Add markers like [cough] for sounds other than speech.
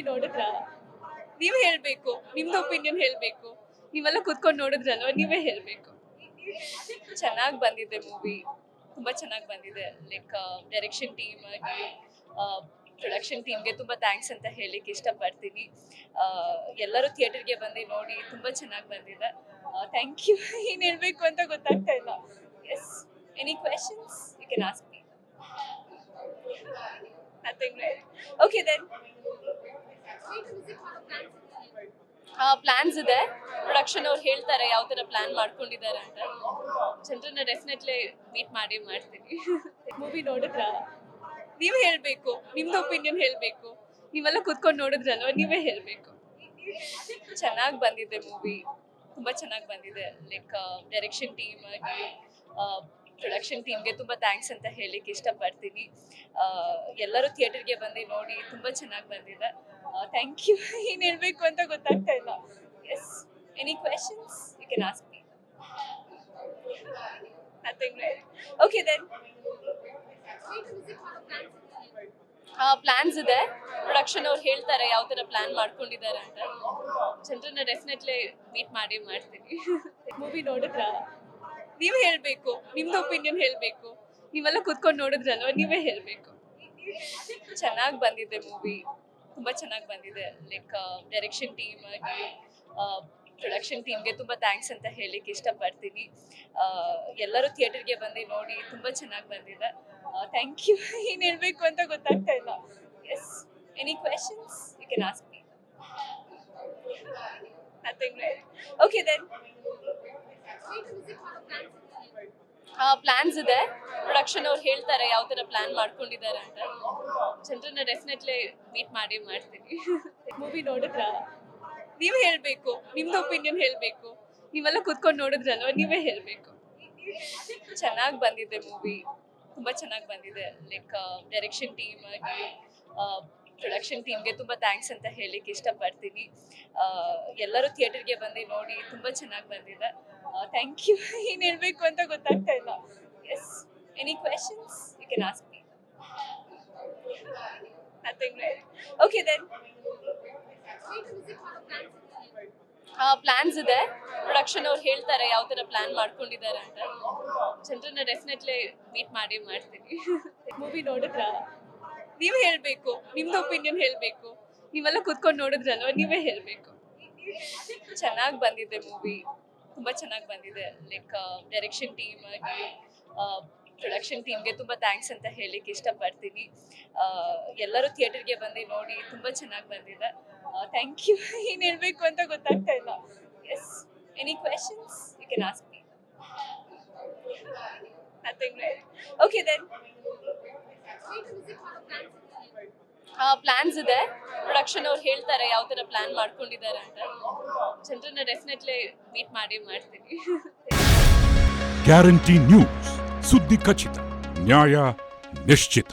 Movie ನೋಡಿದ್ರ? ನೀವ್ ಹೇಳ್ಬೇಕು, ನಿಮ್ದು ಒಪಿನಿಯನ್ ಹೇಳ್ಬೇಕು. ನೀವೆಲ್ಲ ಕುತ್ಕೊಂಡು ನೋಡಿದ್ರಲ್ವ? ನೀವೇ ಹೇಳ್ಬೇಕು. ಚೆನ್ನಾಗಿ ಬಂದಿದೆ ಮೂವಿ ತುಂಬಾ ಚೆನ್ನಾಗಿ ಬಂದಿದೆ. ಲೈಕ್ ಡೈರೆಕ್ಷನ್ ಟೀಮ್ ಆಗಿ ಪ್ರೊಡಕ್ಷನ್ ಟೀಮ್ಗೆ ತುಂಬಾ ಥ್ಯಾಂಕ್ಸ್ ಅಂತ ಹೇಳಲಿಕ್ಕೆ ಇಷ್ಟಪಡ್ತೀನಿ. ಎಲ್ಲರೂ ಥಿಯೇಟರ್ಗೆ ಬಂದು ನೋಡಿ ತುಂಬಾ ಚೆನ್ನಾಗಿ ಬಂದಿದೆ. ಥ್ಯಾಂಕ್ ಯು ಏನು ಹೇಳಬೇಕು ಅಂತ ಗೊತ್ತಾಗ್ತಾ ಇಲ್ಲ. Yes any questions you can ask me okay then plans ಇದೆ. ಪ್ರೊಡಕ್ಷನ್ ಅವ್ರು ಹೇಳ್ತಾರೆ ಯಾವ ಥರ ಪ್ಲಾನ್ ಮಾಡ್ಕೊಂಡಿದ್ದಾರೆ ಅಂತ. ಜನರನ್ನ ಡೆಫಿನೆಟ್ಲಿ ಮೀಟ್ ಮಾಡಿ ಮಾಡ್ತೀನಿ. ಮೂವಿ ನೋಡಿದ್ರ? ನೀವು ಹೇಳಬೇಕು. ನಿಮ್ದು ಒಪಿನಿಯನ್ ಹೇಳಬೇಕು. ನೀವೆಲ್ಲ ಕುತ್ಕೊಂಡು ನೋಡಿದ್ರಲ್ವ? ನೀವೇ ಹೇಳಬೇಕು. ಚೆನ್ನಾಗಿ ಬಂದಿದೆ ಮೂವಿ ತುಂಬ ಚೆನ್ನಾಗಿ ಬಂದಿದೆ. ಲೈಕ್ ಡೈರೆಕ್ಷನ್ ಟೀಮ್ ಆಗಿ ಪ್ರೊಡಕ್ಷನ್ ಟೀಮ್ಗೆ ತುಂಬ ಥ್ಯಾಂಕ್ಸ್ ಅಂತ ಹೇಳಿಕ್ಕೆ ಇಷ್ಟಪಡ್ತೀನಿ. ಎಲ್ಲರೂ ಥಿಯೇಟರ್ಗೆ ಬಂದು ನೋಡಿ ತುಂಬ ಚೆನ್ನಾಗಿ ಬಂದಿದೆ. ಥ್ಯಾಂಕ್ ಯು ಏನು ಹೇಳಬೇಕು ಅಂತ ಗೊತ್ತಾಗ್ತಾ ಇಲ್ಲ. Yes any questions you can ask me nothing okay then plans ಇದೆ. ಪ್ರೊಡಕ್ಷನ್ ಅವ್ರು ಹೇಳ್ತಾರೆ ಯಾವ ಥರ ಪ್ಲಾನ್ ಮಾಡ್ಕೊಂಡಿದ್ದಾರೆ ಅಂತ. ಜನರನ್ನ ಡೆಫಿನೆಟ್ಲಿ ಮೀಟ್ ಮಾಡಿ ಮಾಡ್ತೀನಿ. [laughs] ಮೂವಿ ನೋಡಿದ್ರ? ನೀವು ಹೇಳಬೇಕು, ನಿಮ್ದು ಒಪಿನಿಯನ್ ಹೇಳಬೇಕು. ನೀವೆಲ್ಲ ಕುತ್ಕೊಂಡು ನೋಡಿದ್ರಲ್ವ, ನೀವೇ ಹೇಳಬೇಕು. ಚೆನ್ನಾಗಿ ಬಂದಿದೆ ಮೂವಿ ತುಂಬಾ ಚೆನ್ನಾಗಿ ಬಂದಿದೆ. ಲೈಕ್ ಡೈರೆಕ್ಷನ್ ಟೀಮ್ ಆಗಿ ಪ್ರೊಡಕ್ಷನ್ ಟೀಮ್ಗೆ ತುಂಬ ಥ್ಯಾಂಕ್ಸ್ ಅಂತ ಹೇಳಲಿಕ್ಕೆ ಇಷ್ಟಪಡ್ತೀನಿ. ಎಲ್ಲರೂ ಥಿಯೇಟರ್ಗೆ ಬಂದು ನೋಡಿ ತುಂಬ ಚೆನ್ನಾಗಿ ಬಂದಿದೆ. ಥ್ಯಾಂಕ್ ಯು ಏನು ಹೇಳಬೇಕು ಅಂತ ಗೊತ್ತಾಗ್ತಾ ಇಲ್ಲ. Yes any questions you can ask me right? Okay, then plans ಇದೆ. ಪ್ರೊಡಕ್ಷನ್ ಅವ್ರು ಹೇಳ್ತಾರೆ ಯಾವ ಥರ ಪ್ಲಾನ್ ಮಾಡ್ಕೊಂಡಿದ್ದಾರೆ ಅಂತ. ಜನರನ್ನ ಡೆಫಿನೆಟ್ಲಿ ಮೀಟ್ ಮಾಡಿ ಮಾಡ್ತೀನಿ. ಮೂವಿ ನೋಡಿದ್ರ? ನೀವು ಹೇಳಬೇಕು. ನಿಮ್ದು ಒಪಿನಿಯನ್ ಹೇಳಬೇಕು. ನೀವೆಲ್ಲ ಕುತ್ಕೊಂಡು ನೋಡಿದ್ರಲ್ವ? ನೀವೇ ಹೇಳಬೇಕು. ಚೆನ್ನಾಗಿ ಬಂದಿದೆ ಮೂವಿ ತುಂಬ ಚೆನ್ನಾಗಿ ಬಂದಿದೆ. ಲೈಕ್ ಡೈರೆಕ್ಷನ್ ಟೀಮ್ ಆಗಿ ಪ್ರೊಡಕ್ಷನ್ ಟೀಮ್ಗೆ ತುಂಬ ಥ್ಯಾಂಕ್ಸ್ ಅಂತ ಹೇಳಿಕ್ಕೆ ಇಷ್ಟಪಡ್ತೀನಿ. ಎಲ್ಲರೂ ಥಿಯೇಟರ್ಗೆ ಬಂದು ನೋಡಿ, ತುಂಬ ಚೆನ್ನಾಗಿ ಬಂದಿದೆ. Thank you. [laughs] ಏನು ಹೇಳಬೇಕು ಅಂತ ಗೊತ್ತಾಗ್ತಾ ಇಲ್ಲ. Yes any questions you can ask me nothing okay then plans ಇದೆ. ಪ್ರೊಡಕ್ಷನ್ ಅವ್ರು ಹೇಳ್ತಾರೆ ಯಾವ ಥರ ಪ್ಲಾನ್ ಮಾಡ್ಕೊಂಡಿದ್ದಾರೆ ಅಂತ. ಜನರನ್ನ ಡೆಫಿನೆಟ್ಲಿ ಮೀಟ್ ಮಾಡಿ ಮಾಡ್ತೀನಿ. [laughs] ಮೂವಿ ನೋಡಿದ್ರ? ನೀವು ಹೇಳಬೇಕು, ನಿಮ್ದು ಒಪಿನಿಯನ್ ಹೇಳಬೇಕು. ನೀವೆಲ್ಲ ಕುತ್ಕೊಂಡು ನೋಡಿದ್ರಲ್ವ, ನೀವೇ ಹೇಳಬೇಕು. ಚೆನ್ನಾಗಿ ಬಂದಿದೆ ಮೂವಿ ತುಂಬಾ ಚೆನ್ನಾಗಿ ಬಂದಿದೆ. ಲೈಕ್ ಡೈರೆಕ್ಷನ್ ಟೀಮ್ ಆಗಿ ಪ್ರೊಡಕ್ಷನ್ ಟೀಮ್ಗೆ ತುಂಬ ಥ್ಯಾಂಕ್ಸ್ ಅಂತ ಹೇಳಲಿಕ್ಕೆ ಇಷ್ಟಪಡ್ತೀನಿ. ಎಲ್ಲರೂ ಥಿಯೇಟರ್ಗೆ ಬಂದು ನೋಡಿ ತುಂಬ ಚೆನ್ನಾಗಿ ಬಂದಿದೆ. ಥ್ಯಾಂಕ್ ಯು ಏನು ಹೇಳಬೇಕು ಅಂತ ಗೊತ್ತಾಗ್ತಾ ಇಲ್ಲ. Yes any questions you can ask me okay then plans ಇದೆ. ಪ್ರೊಡಕ್ಷನ್ ಅವ್ರು ಹೇಳ್ತಾರೆ ಯಾವ ಥರ ಪ್ಲಾನ್ ಮಾಡ್ಕೊಂಡಿದ್ದಾರೆ ಅಂತ. ಜನರನ್ನ ಡೆಫಿನೆಟ್ಲಿ ಮೀಟ್ ಮಾಡಿ ಮಾಡ್ತೀನಿ. ಗ್ಯಾರಂಟಿ ನ್ಯೂಸ್ ಸುದ್ದಿ ಖಚಿತ, ನ್ಯಾಯ ನಿಶ್ಚಿತ.